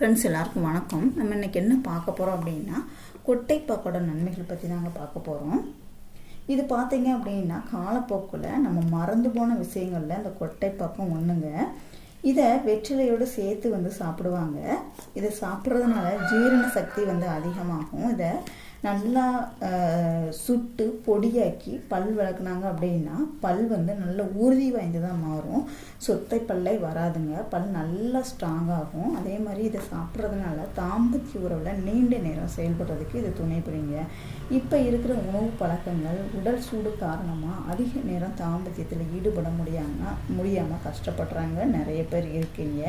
Friends எல்லாருக்கும் வணக்கம். நம்ம இன்னைக்கு என்ன பார்க்க போகிறோம் அப்படின்னா கொட்டைப்பாக்கோட நன்மைகள் பற்றி தாங்க பார்க்க போகிறோம் இது பார்த்தீங்க அப்படின்னா காலப்போக்கில் நம்ம மறந்து போன விஷயங்களில் அந்த கொட்டைப்பாக்கம் ஒன்றுங்க இதை வெற்றிலையோடு சேர்த்து வந்து சாப்பிடுவாங்க. இதை சாப்பிட்றதுனால ஜீரண சக்தி வந்து அதிகமாகும். இதை நல்லா சுட்டு பொடியாக்கி பல் விளக்குனாங்க அப்படின்னா பல் வந்து நல்ல உறுதி வாய்ந்ததாக மாறும். சொத்தை பல்லை வராதுங்க. பல் நல்லா ஸ்ட்ராங் ஆகும். அதே மாதிரி இதை சாப்பிட்றதுனால தாம்பத்திய உறவில் நீண்ட நேரம் செயல்படுறதுக்கு இது துணை புரியுங்க. இப்போ இருக்கிற உணவு பழக்கங்கள் உடல் சூடு காரணமாக அதிக நேரம் தாம்பத்தியத்தில் ஈடுபட முடியாமல் முடியாமல் கஷ்டப்படுறாங்க. நிறைய பேர் இருக்கீங்க.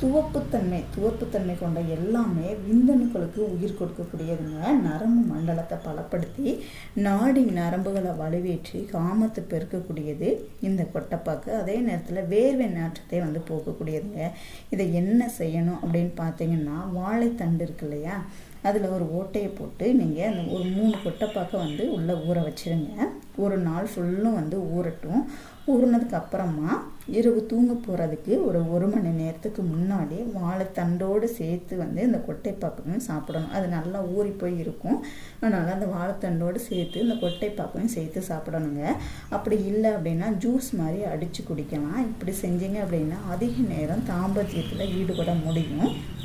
துவப்புத்தன்மை துவப்புத்தன்மை கொண்ட எல்லாமே விந்தணுக்களுக்கு உயிர் கொடுக்கக்கூடியதுங்க. நரம்பு மண்டலத்தை பலப்படுத்தி நாடி நரம்புகளை வலுவேற்றி காமத்தை பெருக்கக்கூடியது இந்த கொட்டைப்பாக்கு. அதே நேரத்தில் வேர்வை நாற்றத்தை வந்து போக்கக்கூடியதுங்க. இதை என்ன செய்யணும் அப்படின்னு பார்த்தீங்கன்னா வாழைத்தண்டு இருக்கு இல்லையா? அதில் ஒரு ஓட்டையை போட்டு நீங்கள் அந்த ஒரு மூணு கொட்டைப்பாக்கை வந்து உள்ளே ஊற வச்சிருங்க. ஒரு நாள் ஃபுல்லும் வந்து ஊறட்டும். ஊறினதுக்கு அப்புறமா இரவு தூங்க போகிறதுக்கு ஒரு ஒரு மணி நேரத்துக்கு முன்னாடி வாழைத்தண்டோடு சேர்த்து வந்து இந்த கொட்டைப்பாக்கையும் சாப்பிடணும். அது நல்லா ஊறி போய் இருக்கும். அதனால் அந்த வாழைத்தண்டோடு சேர்த்து இந்த கொட்டைப்பாக்கையும் சேர்த்து சாப்பிடணுங்க. அப்படி இல்லை அப்படின்னா ஜூஸ் மாதிரி அடித்து குடிக்கலாம். இப்படி செஞ்சீங்க அப்படின்னா அதிக நேரம் தாம்பத்தியத்தில் ஈடுபட முடியும்.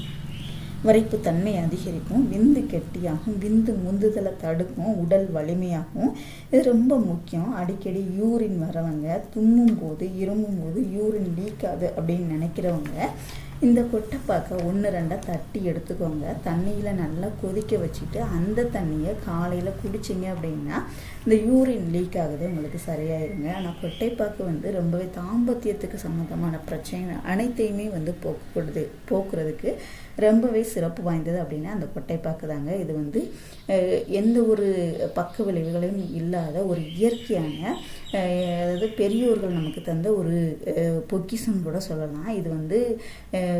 வரைப்புத்தன்மை அதிகரிக்கும். விந்து கெட்டியாகும். விந்து முந்துதலை தடுக்கும். உடல் வலிமையாகும். இது ரொம்ப முக்கியம். அடிக்கடி யூரின் வரவங்க தும்மும் போது இருமும் போது யூரின் லீக் ஆகுது அப்படின்னு நினைக்கிறவங்க இந்த கொட்டைப்பாக்கை ஒன்று ரெண்டாக தட்டி எடுத்துக்கோங்க. தண்ணியில் நல்லா கொதிக்க வச்சுட்டு அந்த தண்ணியை காலையில் குடிச்சிங்க அப்படின்னா இந்த யூரின் லீக் ஆகுது உங்களுக்கு சரியாயிருங்க. ஆனால் கொட்டைப்பாக்கு வந்து ரொம்பவே தாம்பத்தியத்துக்கு சம்மந்தமான பிரச்சனை அனைத்தையுமே வந்து போக்குறது போக்குறதுக்கு ரொம்பவே சிறப்பு வாய்ந்தது அப்படின்னா அந்த கொட்டைப்பாக்கு தாங்க. இது வந்து எந்த ஒரு பக்க விளைவுகளையும் இல்லாத ஒரு இயற்கையான அதாவது பெரியோர்கள் நமக்கு தந்த ஒரு பொக்கிசம் பொக்கிஷம் கூட சொல்லலாம். இது வந்து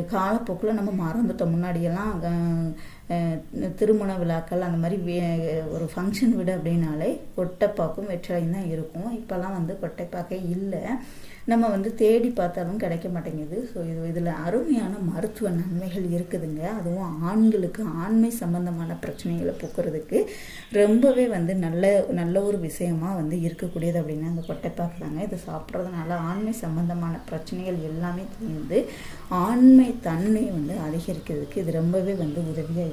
காலப்போக்கில் நம்ம மறந்துட்டோம். முன்னாடியெல்லாம் திருமண விழாக்கள் அந்த மாதிரி வே- ஒரு ஃபங்க்ஷன் விட அப்படின்னாலே கொட்டைப்பாக்கும் வெற்றிலையும் தான் இருக்கும். இப்போல்லாம் வந்து கொட்டைப்பாக்கே இல்லை. நம்ம வந்து தேடி பார்த்தாலும் கிடைக்க மாட்டேங்குது. ஸோ இது இதில் அருமையான மருத்துவ நன்மைகள் இருக்குதுங்க. அதுவும் ஆண்களுக்கு ஆண்மை சம்பந்தமான பிரச்சனைகளை போக்குறதுக்கு ரொம்பவே வந்து நல்ல நல்ல ஒரு விஷயமாக வந்து இருக்கக்கூடியது அப்படின்னா அந்த கொட்டைப்பாக்கு தாங்க. இதை சாப்பிட்றதுனால ஆண்மை சம்பந்தமான பிரச்சனைகள் எல்லாமே தீர்ந்து ஆண்மை தன்மை வந்து அதிகரிக்கிறதுக்கு இது ரொம்பவே வந்து உதவியாக